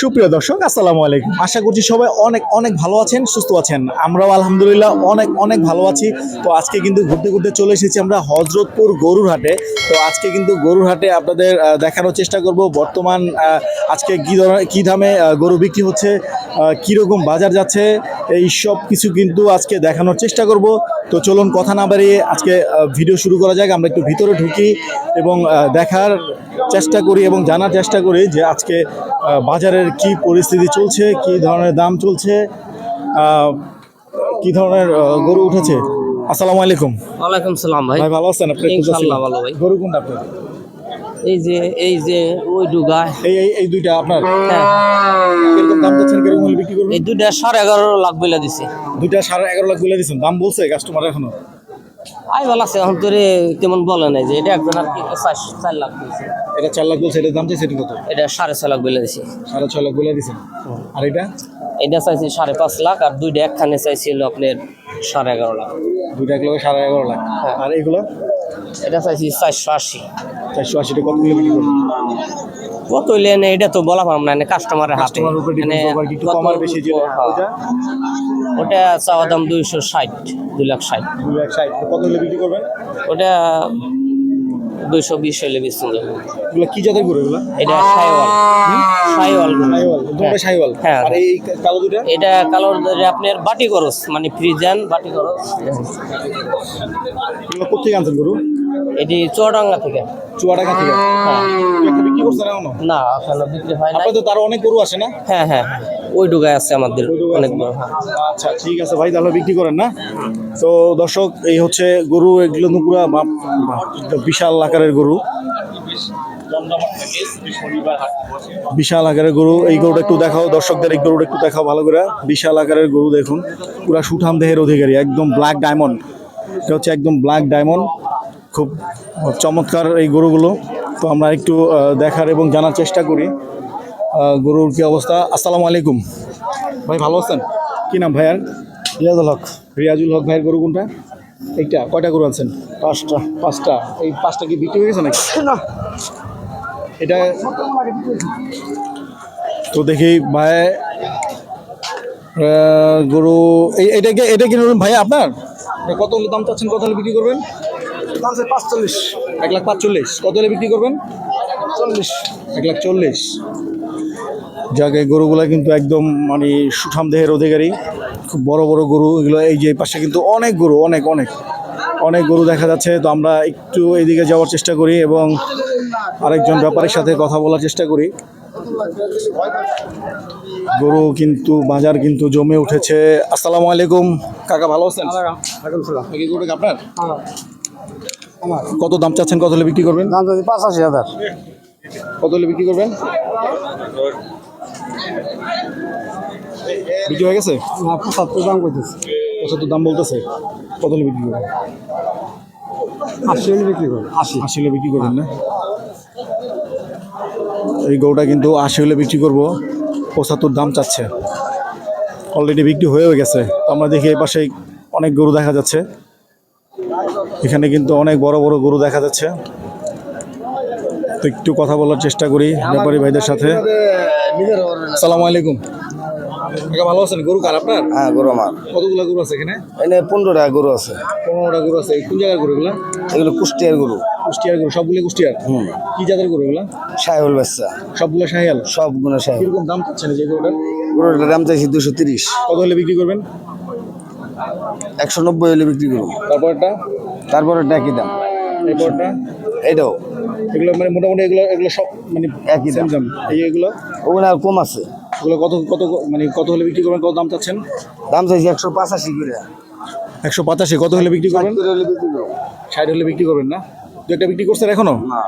সুপ্রিয় দর্শক, আসসালামু আলাইকুম। আশা করছি সবাই অনেক অনেক ভালো আছেন, সুস্থ আছেন। আমরাও আলহামদুলিল্লাহ অনেক অনেক ভালো আছি। তো আজকে কিন্তু ঘুরতে ঘুরতে চলে এসেছি আমরা হজরতপুর গরুর হাটে তো আজকে কিন্তু গরুর হাটে আপনাদের দেখানোর চেষ্টা করব বর্তমান আজকে কী ধরনের, কী দামে গরু বিক্রি হচ্ছে কীরকম বাজার যাচ্ছে, এই সব কিছু কিন্তু আজকে দেখানোর চেষ্টা করব। তো চলুন কথা না বাড়িয়ে আজকে ভিডিও শুরু করা যাক। আমরা একটু ভিতরে ঢুকি এবং দেখার চেষ্টা করি এবং জানার চেষ্টা করি যে আজকে বাজারের কি পরিস্থিতি চলছে কি ধরনের দাম চলছে কি ধরনের গরু উঠেছে? আসসালামু আলাইকুম। ওয়ালাইকুম সালাম ভাই। ভাই ভালো আছেন আপনি? ইনশাআল্লাহ ভালো ভাই। গরু কোনটা আপনার? এই যে এই যে ওই ডুগায় এই এই এই দুইটা আপনার? হ্যাঁ। কীরকম দাম চাচ্ছেন কীরকম হলে বিক্রি করবেন? এই দুইটা সাড়ে এগারো লাখ বলে দিছে। দুইটা সাড়ে এগারো লাখ বলে দিচ্ছেন দাম বলছে কাস্টমার এখনও। আই ভালো আছে এখন তোরে তেমন বলে নাই যে এটা একজন আর কি চার লাখ দিয়েছে এটা চার লাখ বলছে এটার দাম চাইছে কত? এটা সাড়ে ছয় লাখ বলে দিছে। সাড়ে ছয় লাখ বলে দিচ্ছেন আর এটা? এটা চাইছি সাড়ে পাঁচ লাখ আর দুইটা একখানে চাইছিল আপনার সাড়ে এগারো লাখ। দুইটা এক সাড়ে এগারো লাখ। হ্যাঁ। আর এগুলো? এটা চাইছি চারশো আশি। চারশো আশিটা কত কিলো বিক্রি করবেন কত এনে এটা তো বলা পারলাম না কাস্টমারের হাতে। মানে কমার বেশি হ্যাঁ। ওটা চাওয়া দাম দুইশো ষাট দুই লাখ ষাট। দুই লাখ ষাট কত হলে বিক্রি করবেন? ওটা দুইশো বিশ যাবে এগুলো কি জাতের গরু এগুলো? এটা সাইওয়াল। সাইওয়াল সাইওয়াল দুটো সাইওয়াল। হ্যাঁ। আর এই কালো দুটা? এটা কালোর আপনার বাটি খরচ মানে ফ্রিজান বাটি খরচ এগুলো কোথেকে আনছেন গরু? এটি চুয়াডাঙ্গা থেকে। চুয়াডাঙ্গা থেকে? হ্যাঁ বিক্রি করছেন এখনও না এখনও বিক্রি হয় না আপনাদের তারও অনেক গরু আসে না? হ্যাঁ হ্যাঁ। ওই ডুগায় আছে আমাদের অনেক বড় হ্যাঁ। আচ্ছা ঠিক আছে ভাই তাহলে বিক্রি করেন না। তো দর্শক এই হচ্ছে গরু এগুলো বাপ- বিশাল আকারের গরু। বিশাল আকারের গরু। এই গরুটা একটু দেখাও দর্শকদের এই গরুটা একটু দেখাও ভালো করে। বিশাল আকারের গরু দেখুন। পুরা সুঠাম দেহের অধিকারী একদম ব্ল্যাক ডায়মন্ড এটা হচ্ছে একদম ব্ল্যাক ডায়মন্ড খুব চমৎকার এই গরুগুলো। তো আমরা একটু দেখার এবং জানার চেষ্টা করি। গরুর কি অবস্থা? আসসালামু আলাইকুম। ভাই ভালো আছেন? কি নাম ভাইয়ার? রিয়াজুল হক। রিয়াজুল হক ভাইয়ের গরু কোনটা? এইটা কয়টা গরু আছেন পাঁচটা। পাঁচটা। এই পাঁচটা কি বিক্রি হয়ে গেছে নাকি? না। এটা তো দেখি ভাই গরু এই এটা কি এটা কি ভাই আপনার? কত হলে দাম চাচ্ছেন? কত হলে বিক্রি করবেন? দাম পাঁচচল্লিশ। এক লাখ পাঁচচল্লিশ। কত হলে বিক্রি করবেন? চল্লিশ। এক লাখ চল্লিশ। যাক গরুগুলা কিন্তু একদম মানে সুঠাম দেহের অধিকারী। খুব বড় বড় গরু এগুলো এই যে পাশে কিন্তু অনেক গরু অনেক অনেক। অনেক গরু দেখা যাচ্ছে তো আমরা একটু এইদিকে যাওয়ার চেষ্টা করি এবং আরেকজন ব্যাপারের সাথে কথা বলার চেষ্টা করি। গরু কিন্তু বাজার কিন্তু জমে উঠেছে। আসসালামু আলাইকুম। কাকা ভালো আছেন? গরুটা আপনার? কত দাম চাচ্ছেন? কত হলে বিক্রি করবেন? দাম পাঁচাশি হাজার। কত হলে বিক্রি করবেন? বিক্রি হয়ে গেছে? না পঁচাত্তর দাম করতেছে পঁচাত্তর দাম বলতেছে। কত হলে বিক্রি করবেন? আশি হলে বিক্রি করবে। আশি। আশি হলে বিক্রি করবেন না? এই গরুটা কিন্তু আশি হলে বিক্রি করব। পঁচাত্তর দাম চাচ্ছে। অলরেডি বিক্রি হয়েও গেছে। আমরা দেখি এই পাশে অনেক গরু দেখা যাচ্ছে। এখানে কিন্তু অনেক বড় বড় গরু দেখা যাচ্ছে। তো একটু কথা বলার চেষ্টা করি ব্যাপারী ভাইদের সাথে। সালাম আলাইকুম। কাকা ভালো আছেন? গরু কার আপনার? হ্যাঁ গরু আমার। কতগুলো গরু আছে এখানে? গরু আছে। পনেরোটা গরু আছে। কোন জায়গার গরুগুলা এগুলো? কুষ্টিয়ার গরু। কুষ্টিয়ার গরু সবগুলো কুষ্টিয়ার? হুম। কি জাতের গরু এগুলা? সাহেবুল বাচ্চা। সবগুলো কীরকম দাম চাচ্ছেন যে গরুটার? গরুটার দাম চাইছি দুশো তিরিশ। কত হলে বিক্রি করবেন? একশো নব্বই হলে বিক্রি করব। তারপরটা? তারপরে একই দাম। এরপরটা? এটাও। এগুলো মানে মোটামুটি এগুলো এগুলো সব মানে একই দাম। এগুলো? ওগুলো আর কম আছে। এগুলো কত কত মানে কত হলে বিক্রি করবেন কত দাম চাচ্ছেন? দাম চাইছি একশো পাঁচাশি করে। একশো পঁচাশি কত হলে বিক্রি করবেন? ষাট হলে বিক্রি করবেন না? দু একটা বিক্রি করছেন এখনও? না।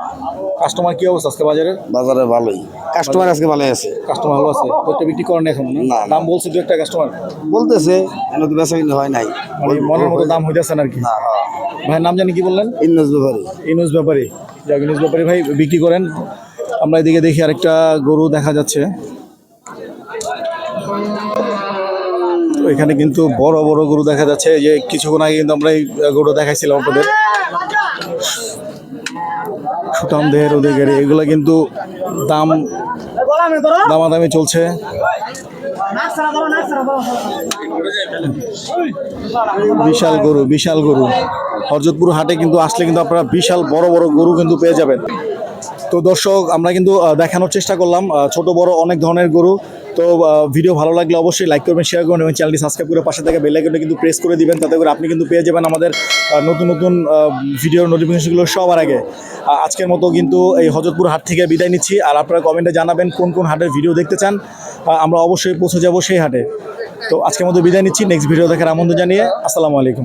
কাস্টমার কি অবস্থা আজকে বাজারের? বাজারে ভালোই। কাস্টমার আজকে ভালোই আছে। কাস্টমার ভালো আছে। দু একটা বিক্রি করেন এখন না। দাম বলছে দু একটা কাস্টমার বলতেছে এনে তো বেচা কিন্তু হয় নাই। মানে মনের মতো দাম হইতেছেন আর কি না। হ্যাঁ নাম জানি কি বললেন? ইন্নস ব্যাপারে। ইনুস ব্যাপারী। যাক ইনুস ব্যাপারী ভাই বিক্রি করেন। আমরা এদিকে দেখি আরেকটা গরু দেখা যাচ্ছে। এখানে কিন্তু বড় বড় গরু দেখা যাচ্ছে। যে কিছুক্ষণ আগে কিন্তু আমরা এই গরু দেখাইছিলাম আপনাদের। সুঠাম দেহের অধিকারী, এগুলো কিন্তু দাম দামাদামি চলছে। বিশাল গরু বিশাল গরু। হরজতপুর হাটে কিন্তু আসলে কিন্তু আপনারা বিশাল বড় বড় গরু কিন্তু পেয়ে যাবেন। তো দর্শক, আমরা কিন্তু দেখানোর চেষ্টা করলাম ছোট, বড় অনেক ধরনের গরু। তো ভিডিও ভালো লাগলে অবশ্যই লাইক করবেন শেয়ার করবেন এবং চ্যানেলটি সাবস্ক্রাইব করে পাশে থেকে বেল আইকনটা কিন্তু প্রেস করে দিবেন, তাতে করে আপনি কিন্তু পেয়ে যাবেন আমাদের নতুন নতুন ভিডিওর নোটিফিকেশনগুলো সবার আগে। আজকের মতো কিন্তু এই হজরতপুর হাট থেকে বিদায় নিচ্ছি, আর আপনারা কমেন্টে জানাবেন কোন কোন হাটের ভিডিও দেখতে চান। আমরা অবশ্যই পৌঁছে যাব সেই হাটে। তো, আজকের মতো বিদায় নিচ্ছি নেক্সট ভিডিও দেখার আমন্ত্রণ জানিয়ে, আসসালামু আলাইকুম।